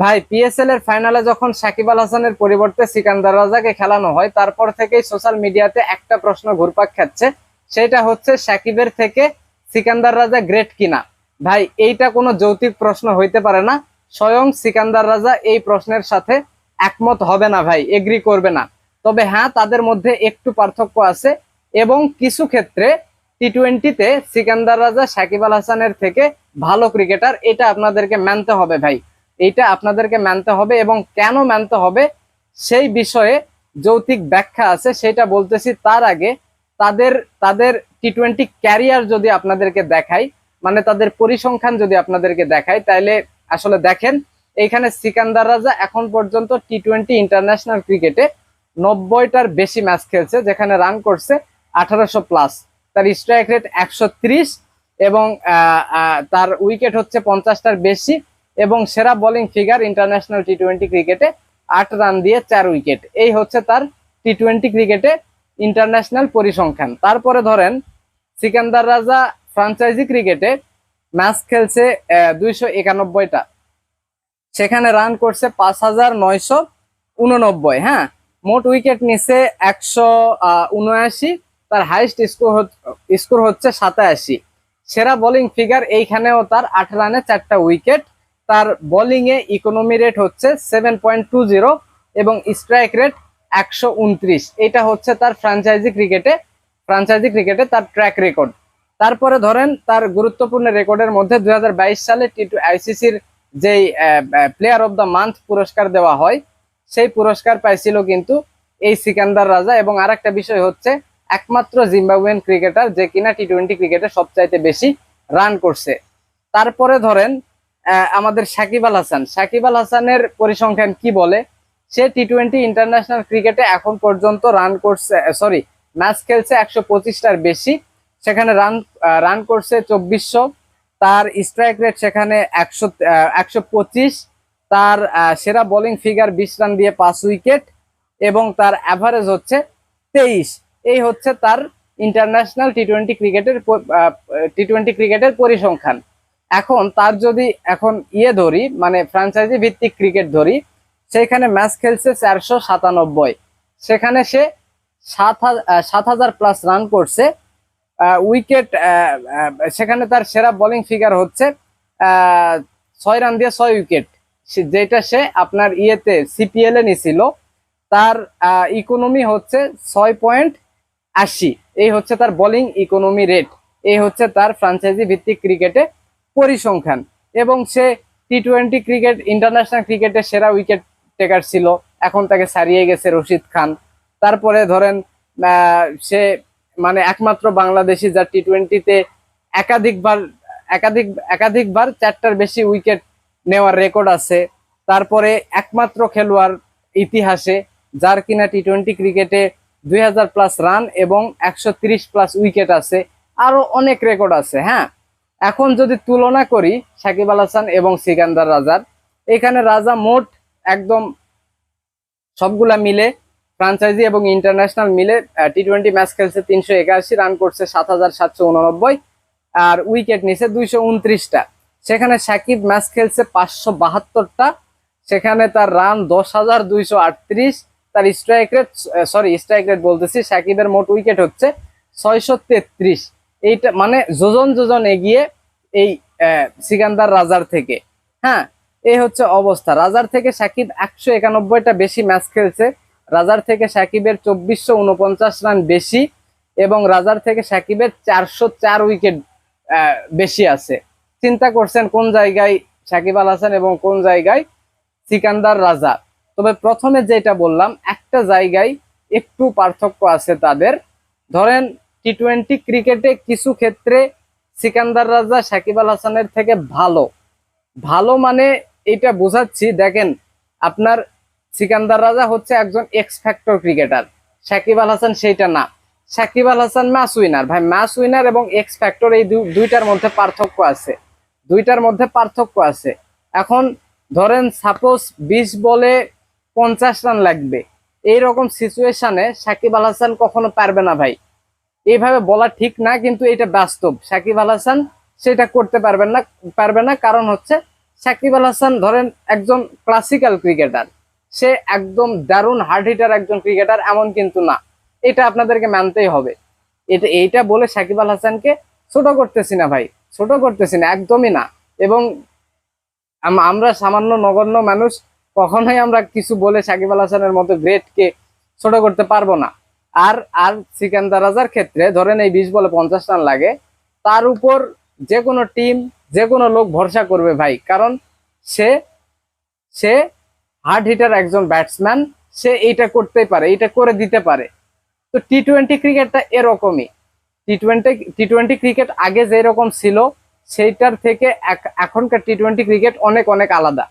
ভাই পিএসএল এর ফাইনালে যখন সাকিব আল হাসানের পরিবর্তে সিকান্দার রাজাকে খেলানো হয়, তারপর থেকেই সোশ্যাল মিডিয়াতে একটা প্রশ্ন ঘুরপাক খাচ্ছে। সেটা হচ্ছে, সাকিবের থেকে সিকান্দার রাজা গ্রেট কিনা? ভাই, এইটা কোনো যৌতিক প্রশ্ন হইতে পারে না। স্বয়ং সিকান্দার রাজা এই প্রশ্নের সাথে একমত হবে না ভাই এগ্রি করবে না। তবে হ্যাঁ তাদের মধ্যে একটু পার্থক্য আছে এবং কিছু ক্ষেত্রে টি টোয়েন্টিতে সিকান্দার রাজা সাকিব আল হাসানের থেকে ভালো ক্রিকেটার এটা আপনাদেরকে মানতে হবে ভাই। এইটা আপনাদেরকে মানতে হবে এবং কেন মানতে হবে সেই বিষয়ে যৌতিক ব্যাখ্যা আছে, সেটা বলতেছি তার আগে তাদের তাদের টি টোয়েন্টি ক্যারিয়ার যদি আপনাদেরকে দেখাই মানে তাদের পরিসংখ্যান যদি আপনাদেরকে দেখাই তাহলে আসলে দেখেন, এইখানে সিকান্দার রাজা এখন পর্যন্ত টি টোয়েন্টি ইন্টারন্যাশনাল ক্রিকেটে নব্বইটার বেশি ম্যাচ খেলছে, যেখানে রান করছে আঠারোশো প্লাস তার স্ট্রাইক রেট একশো ত্রিশ এবং তার উইকেট হচ্ছে পঞ্চাশটার বেশি। এবং সেরা bowling figure international T twenty ক্রিকেটে আট রান দিয়ে চার উইকেট এই হচ্ছে তার টি টোয়েন্টি ক্রিকেটে ইন্টারন্যাশনাল পরিসংখ্যান। তারপরে ধরেন, সিকান্দার রাজা ফ্রাঞ্চাইজি ক্রিকেটে ম্যাচ খেলছে দুইশো একানব্বইটা। সেখানে রান করছে পাঁচ হাজার নয়শো উননব্বই হ্যাঁ? মোট উইকেট নিছে একশো উনআশি, তার হাইস্ট স্কোর স্কোর হচ্ছে সাতাশি। সেরা বোলিং ফিগার এইখানেও তার আট রানে চারটা উইকেট তার বোলিং এ ইকোনমি রেট হচ্ছে সেভেন পয়েন্ট টু জিরো এবং স্ট্রাইক রেট একশো উনত্রিশ। এটা হচ্ছে তার ফ্র্যাঞ্চাইজি ক্রিকেটে ফ্রাঞ্চাইজি ক্রিকেটে তার ট্র্যাক রেকর্ড তারপরে ধরেন তার গুরুত্বপূর্ণ রেকর্ডের মধ্যে দুই সালে টি টু আইসিসির যেই প্লেয়ার অফ দ্য মান্থ পুরস্কার দেওয়া হয়, সেই পুরস্কার পাইছিল কিন্তু এই সিকান্দার রাজা এবং আরেকটা বিষয় হচ্ছে একমাত্র জিম্বাবুয়েন ক্রিকেটার যে কিনা টি টোয়েন্টি ক্রিকেটে সবচাইতে বেশি রান করছে। তারপরে ধরেন আমাদের সাকিব আল হাসান। সাকিব আল হাসানের পরিসংখ্যান কি বলে? সে টি টোয়েন্টি ইন্টারন্যাশনাল ক্রিকেটে এখন পর্যন্ত রান করছে সরি ম্যাচ খেলছে একশো পঁচিশটার বেশি। সেখানে রান রান করছে চব্বিশশো। তার স্ট্রাইক রেট সেখানে একশো একশো পঁচিশ। তার সেরা বোলিং ফিগার বিশ রান দিয়ে পাঁচ উইকেট এবং তার অ্যাভারেজ হচ্ছে তেইশ। এই হচ্ছে তার ইন্টারন্যাশনাল টি টোয়েন্টি ক্রিকেটের টি টোয়েন্টি ক্রিকেটের পরিসংখ্যান। এখন তার যদি এখন ইয়ে ধরি মানে ফ্র্যাঞ্চাইজি ভিত্তিক ক্রিকেট ধরি, সেখানে ম্যাচ খেলছে চারশো সাতানব্বই। সেখানে সে সাত হাজার সাত হাজার প্লাস রান করছে। উইকেট সেখানে তার সেরা বোলিং ফিগার হচ্ছে ছয় রান দিয়ে ছয় উইকেট যেটা সে আপনার ইয়েতে সিপিএল এ নিছিল। তার ইকোনমি হচ্ছে ছয় পয়েন্ট আশি। এই হচ্ছে তার বোলিং ইকোনমি রেট এই হচ্ছে তার ফ্রাঞ্চাইজি ভিত্তিক ক্রিকেটে পরিসংখ্যান। এবং সে টি টোয়েন্টি ক্রিকেট ইন্টারন্যাশনাল ক্রিকেটে সেরা উইকেট টেকার ছিল। এখন তাকে ছাড়িয়ে গেছে রশিদ খান। তারপরে ধরেন সে মানে একমাত্র বাংলাদেশি যা টি টোয়েন্টিতে একাধিকবার, একাধিক, একাধিকবার চারটার বেশি উইকেট নেওয়ার রেকর্ড আছে। তারপরে একমাত্র খেলোয়াড় ইতিহাসে, যার কিনা টি টোয়েন্টি ক্রিকেটে দুই হাজার প্লাস রান এবং একশো প্লাস উইকেট আছে। আরও অনেক রেকর্ড আছে হ্যাঁ? এখন যদি তুলনা করি সাকিব আল হাসান এবং সিকান্দার রাজার, এখানে রাজা মোট একদম সবগুলা মিলে ফ্রাঞ্চাইজি এবং ইন্টারন্যাশনাল মিলে টি টোয়েন্টি ম্যাচ খেলছে তিনশো একাশি রান করছে সাত হাজার সাতশো উননব্বই, আর উইকেট নিছে দুইশো উনত্রিশটা। সেখানে সাকিব ম্যাচ খেলছে পাঁচশো বাহাত্তরটা, সেখানে তার রান দশ হাজার দুইশো আটত্রিশ, তার strike rate sorry strike rate বলতেছি, সাকিবের মোট উইকেট হচ্ছে ছয়শো তেত্রিশ। এইটা মানে যোজন যোজন এগিয়ে এই সিকান্দার রাজার থেকে। হ্যাঁ? এই হচ্ছে অবস্থা। রাজার থেকে সাকিব একশো একানব্বইটা বেশি ম্যাচ খেলছে। রাজার থেকে সাকিবের চব্বিশশো উনপঞ্চাশ রান বেশি এবং রাজার থেকে সাকিবের চারশো চার উইকেট বেশি আছে। চিন্তা করছেন কোন জায়গায় সাকিব আল হাসান এবং কোন জায়গায় সিকান্দার রাজা। তবে প্রথমে যেটা বললাম, একটা জায়গায় একটু পার্থক্য আছে তাদের। ধরেন টি টোয়েন্টি ক্রিকেটে কিছু ক্ষেত্রে সিকান্দার রাজা সাকিব আল হাসানের থেকে ভালো। ভালো মানে এটা বোঝাচ্ছি, দেখেন, আপনার সিকান্দার রাজা হচ্ছে একজন X factor cricketer Shakib Al Hasan সেইটা না। সাকিব আল হাসান ম্যাচ উইনার ভাই ম্যাচ উইনার এবং এক্স ফ্যাক্টর এই দুইটার মধ্যে পার্থক্য আছে। দুইটার মধ্যে পার্থক্য আছে। এখন ধরেন সাপোজ বিশ বলে পঞ্চাশ রান লাগবে। এইরকম সিচুয়েশনে সাকিব আল হাসান কখনো পারবে না ভাই। এইভাবে বলা ঠিক না, কিন্তু এটা বাস্তব। সাকিব আল হাসান সেটা করতে পারবেন না, পারবে না, কারণ হচ্ছে সাকিব আল হাসান ধরেন একজন ক্লাসিক্যাল ক্রিকেটার সে একদম দারুণ হার্ড হিটার একজন ক্রিকেটার এমন কিন্তু না। এটা আপনাদেরকে মানতেই হবে। এটা, এইটা বলে সাকিব আল হাসানকে ছোট করতেছি না ভাই, ছোট করতেছি না, একদমই না। এবং আমরা সামান্য নগণ্য মানুষ, কখনোই আমরা কিছু বলে সাকিব আল হাসানের মতো গ্রেটকে ছোট করতে পারব না। আর আর সিকান্দার রাজার ক্ষেত্রে ধরেন এই বিশ বলে পঞ্চাশ রান লাগে, তার উপর যে কোনো টিম যে কোনো লোক ভরসা করবে ভাই। কারণ সে সে হার্ড হিটার একজন ব্যাটসম্যান সে এইটা করতেই পারে, এইটা করে দিতে পারে। তো টি টোয়েন্টি ক্রিকেটটা এরকমই। T twenty T twenty cricket আগে যেরকম ছিল, সেইটার থেকে এখনকার টি টোয়েন্টি ক্রিকেট অনেক অনেক আলাদা।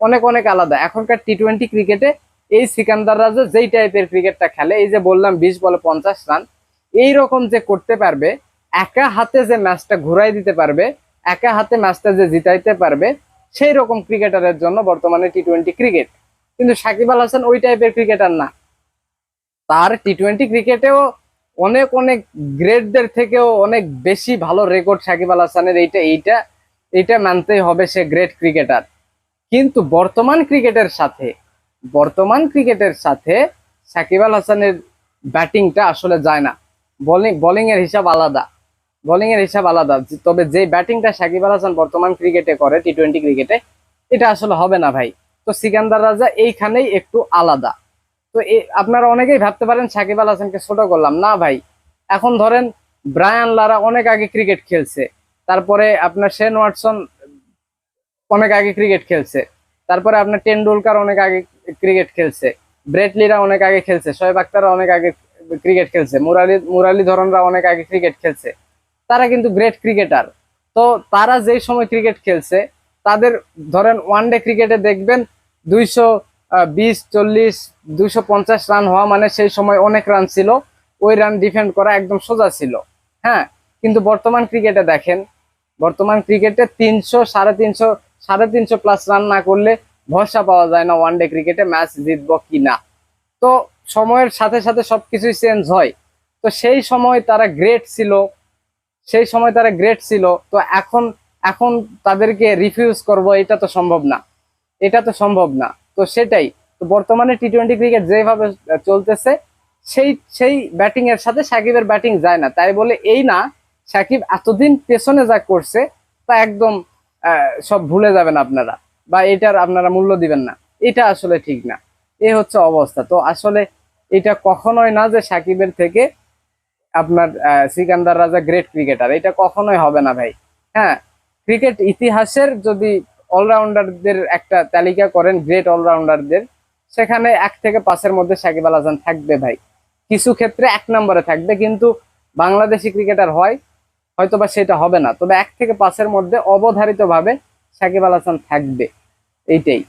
অনেক অনেক আলাদা। এখনকার টি টোয়েন্টি ক্রিকেটে এই সিকান্দার রাজা যেই টাইপের ক্রিকেটটা খেলে, এই যে বললাম বিশ বলে পঞ্চাশ রান, এই রকম যে করতে পারবে, একা হাতে যে ম্যাচটা ঘুরাই দিতে পারবে, একা হাতে ম্যাচটা যে জিতাইতে পারবে, সেই রকম ক্রিকেটারের জন্য বর্তমানে টি টোয়েন্টি ক্রিকেট কিন্তু সাকিব আল হাসান ওই টাইপের ক্রিকেটার না। তার টি টোয়েন্টি ক্রিকেটেও অনেক অনেক গ্রেটদের থেকেও অনেক বেশি ভালো রেকর্ড সাকিব আল হাসানের। এইটা এইটা এইটা মানতেই হবে সে গ্রেট ক্রিকেটার কিন্তু বর্তমান ক্রিকেটের সাথে বর্তমান ক্রিকেটের সাথে সাকিব আল হাসানের ব্যাটিংটা আসলে যায় না। বোলিং বোলিং এর হিসাব আলাদা। বোলিং এর হিসাব আলাদা। তবে যে ব্যাটিংটা সাকিব আল হাসান বর্তমান ক্রিকেটে করে টি টোয়েন্টি ক্রিকেটে, এটা আসলে হবে না ভাই। তো সিকান্দার রাজা এইখানেই একটু আলাদা। তো আপনারা অনেকেই ভাবতে পারেন সাকিব আল হাসানকে ছোট করলাম। না ভাই। এখন ধরেন ব্রায়ান লারা অনেক আগে ক্রিকেট খেলছে। তারপরে আপনার শেন ওয়াটসন অনেক আগে ক্রিকেট খেলছে। তারপরে আপনার টেন্ডুলকার অনেক আগে ক্রিকেট খেলছে। ব্রেটলিরা অনেক আগে খেলছে শোয়েব আক্তাররা অনেক আগে ক্রিকেট খেলছে, মুরালি মুরালি ধরনরা অনেক আগে ক্রিকেট খেলছে। তারা কিন্তু গ্রেট ক্রিকেটার তো তারা যেই সময় ক্রিকেট খেলছে, তাদের ধরেন ওয়ান ডে ক্রিকেটে দেখবেন দুইশো বিশ, চল্লিশ, দুইশো পঞ্চাশ রান হওয়া মানে সেই সময় অনেক রান ছিল। ওই রান ডিফেন্ড করা একদম সোজা ছিল। হ্যাঁ কিন্তু বর্তমান ক্রিকেটে দেখেন, বর্তমান ক্রিকেটে তিনশো, সাড়ে তিনশো সাড়ে তিনশো প্লাস রান না করলে ভরসা পাওয়া যায় না ওয়ান ডে ক্রিকেটে ম্যাচ জিতবো কি না। তো সময়ের সাথে সাথে সবকিছুই চেঞ্জ হয়। তো সেই সময় তারা গ্রেট ছিল। সেই সময় তারা গ্রেট ছিল। তো এখন এখন তাদেরকে রিফিউজ করব, এটা তো সম্ভব না। এটা তো সম্ভব না। তো সেটাই। তো বর্তমানে টি টোয়েন্টি ক্রিকেট যেভাবে চলতেছে, সেই সেই ব্যাটিং এর সাথে সাকিবের ব্যাটিং যায় না। তাই বলে এই না, সাকিব এতদিন পেছনে যা করছে, তা একদম সব ভুলে যাবেন আপনারা। বা এটার আপনারা মূল্য দিবেন না। এটা আসলে ঠিক না। এ হচ্ছে অবস্থা। তো আসলে এটা কখনোই না যে সাকিবের থেকে আপনার সিকান্দার রাজা গ্রেট ক্রিকেটার এটা কখনোই হবে না ভাই। হ্যাঁ ক্রিকেট ইতিহাসের যদি অলরাউন্ডারদের একটা তালিকা করেন গ্রেট অলরাউন্ডারদের সেখানে এক থেকে পাঁচের মধ্যে সাকিব আল হাসান থাকবে ভাই। কিছু ক্ষেত্রে এক নম্বরে থাকবে, কিন্তু বাংলাদেশি ক্রিকেটার হয়, হয়তোবা সেটা হবে না। তবে এক থেকে পাঁচের মধ্যে অবধারিতভাবে সাকিব আল হাসান থাকবে এইটাই।